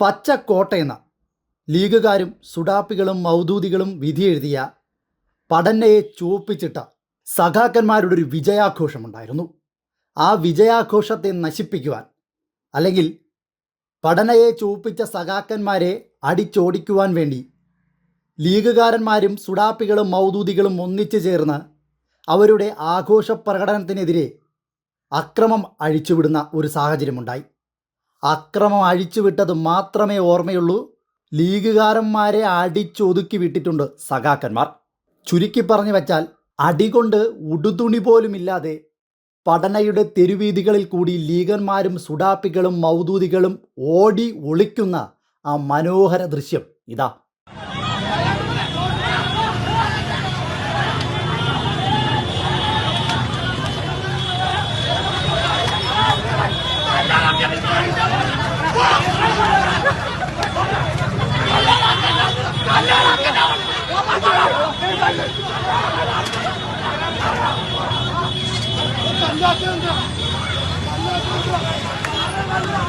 പച്ചക്കോട്ടയെന്ന ലീഗുകാരും സുഡാപ്പികളും മൗദൂദികളും വിധി എഴുതിയ പടന്നയെ ചുവപ്പിച്ചിട്ട സഖാക്കന്മാരുടെ ഒരു വിജയാഘോഷമുണ്ടായിരുന്നു. ആ വിജയാഘോഷത്തെ നശിപ്പിക്കുവാൻ അല്ലെങ്കിൽ പടനയെ ചുവപ്പിച്ച സഖാക്കന്മാരെ അടിച്ചോടിക്കുവാൻ വേണ്ടി ലീഗുകാരന്മാരും സുഡാപ്പികളും മൗദൂദികളും ഒന്നിച്ചു ചേർന്ന് അവരുടെ ആഘോഷ പ്രകടനത്തിനെതിരെ അക്രമം അഴിച്ചുവിടുന്ന ഒരു സാഹചര്യമുണ്ടായി. അക്രമം അഴിച്ചുവിട്ടത് മാത്രമേ ഓർമ്മയുള്ളൂ. ലീഗുകാരന്മാരെ അടിച്ചൊതുക്കി വിട്ടിട്ടുണ്ട് സഖാക്കന്മാർ. ചുരുക്കി പറഞ്ഞു വച്ചാൽ അടികൊണ്ട് ഉടുതുണി പോലുമില്ലാതെ പടനയുടെ തെരുവീതികളിൽ കൂടി ലീഗന്മാരും സുഡാപ്പികളും മൗദൂദികളും ഓടി ഒളിക്കുന്ന ആ മനോഹര ദൃശ്യം ഇതാ. Allah Allah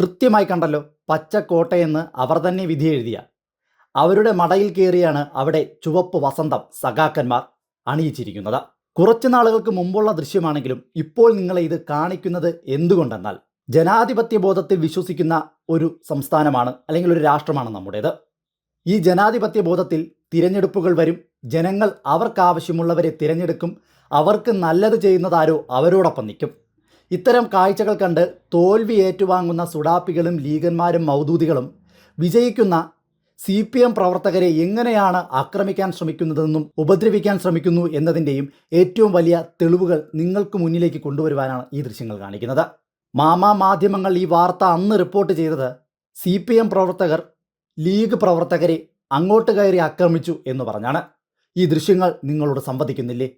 കൃത്യമായി കണ്ടല്ലോ പച്ചക്കോട്ടയെന്ന് അവർ തന്നെ വിധി എഴുതിയ. അവരുടെ മടയിൽ കയറിയാണ് അവിടെ ചുവപ്പ് വസന്തം സഖാക്കന്മാർ അണിയിച്ചിരിക്കുന്നത്. കുറച്ചു നാളുകൾക്ക് മുമ്പുള്ള ദൃശ്യമാണെങ്കിലും ഇപ്പോൾ നിങ്ങളെ ഇത് കാണിക്കുന്നത് എന്തുകൊണ്ടെന്നാൽ ജനാധിപത്യ ബോധത്തിൽ വിശ്വസിക്കുന്ന ഒരു സംസ്ഥാനമാണ് അല്ലെങ്കിൽ ഒരു രാഷ്ട്രമാണ് നമ്മുടേത്. ഈ ജനാധിപത്യ ബോധത്തിൽ തിരഞ്ഞെടുപ്പുകൾ വരും. ജനങ്ങൾ അവർക്കാവശ്യമുള്ളവരെ തിരഞ്ഞെടുക്കും. അവർക്ക് നല്ലത് ചെയ്യുന്നതാരോ അവരോടൊപ്പം നിൽക്കും. ഇത്തരം കാഴ്ചകൾ കണ്ട് തോൽവി ഏറ്റുവാങ്ങുന്ന സുഡാപ്പികളും ലീഗന്മാരും മൗദൂദികളും വിജയിക്കുന്ന സി പി എം പ്രവർത്തകരെ എങ്ങനെയാണ് ആക്രമിക്കാൻ ശ്രമിക്കുന്നതെന്നും ഉപദ്രവിക്കാൻ ശ്രമിക്കുന്നു എന്നതിന്റെയും ഏറ്റവും വലിയ തെളിവുകൾ നിങ്ങൾക്ക് മുന്നിലേക്ക് കൊണ്ടുവരുവാനാണ് ഈ ദൃശ്യങ്ങൾ കാണിക്കുന്നത്. മാമാ മാധ്യമങ്ങൾ ഈ വാർത്ത അന്ന് റിപ്പോർട്ട് ചെയ്തത് സി പി എം പ്രവർത്തകർ ലീഗ് പ്രവർത്തകരെ അങ്ങോട്ട് കയറി ആക്രമിച്ചു എന്ന് പറഞ്ഞാണ്. ഈ ദൃശ്യങ്ങൾ നിങ്ങളോട് സംവദിക്കുന്നില്ലേ?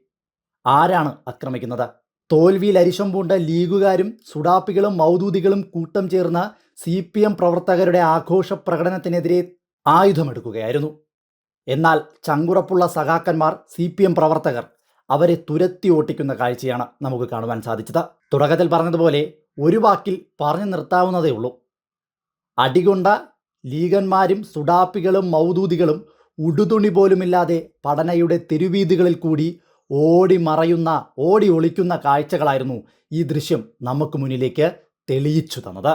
ആരാണ് ആക്രമിക്കുന്നത്? തോൽവിയിൽ അരിശം പൂണ്ട ലീഗുകാരും സുഡാപ്പികളും മൗദൂദികളും കൂട്ടം ചേർന്ന സി പി എം പ്രവർത്തകരുടെ ആഘോഷ പ്രകടനത്തിനെതിരെ ആയുധമെടുക്കുകയായിരുന്നു. എന്നാൽ ചങ്കുറപ്പുള്ള സഖാക്കന്മാർ സി പി എം പ്രവർത്തകർ അവരെ തുരത്തി ഓട്ടിക്കുന്ന കാഴ്ചയാണ് നമുക്ക് കാണുവാൻ സാധിച്ചത്. തുടക്കത്തിൽ പറഞ്ഞതുപോലെ ഒരു വാക്കിൽ പറഞ്ഞു നിർത്താവുന്നതേ ഉള്ളൂ. അടികൊണ്ട ലീഗന്മാരും സുഡാപ്പികളും മൗദൂദികളും ഉടുതുണി പോലുമില്ലാതെ പഠനയുടെ തെരുവീതികളിൽ കൂടി ഓടി മറയുന്ന ഓടി ഒളിക്കുന്ന കാഴ്ചകളായിരുന്നു ഈ ദൃശ്യം നമുക്ക് മുന്നിലേക്ക് തെളിയിച്ചു തന്നത്.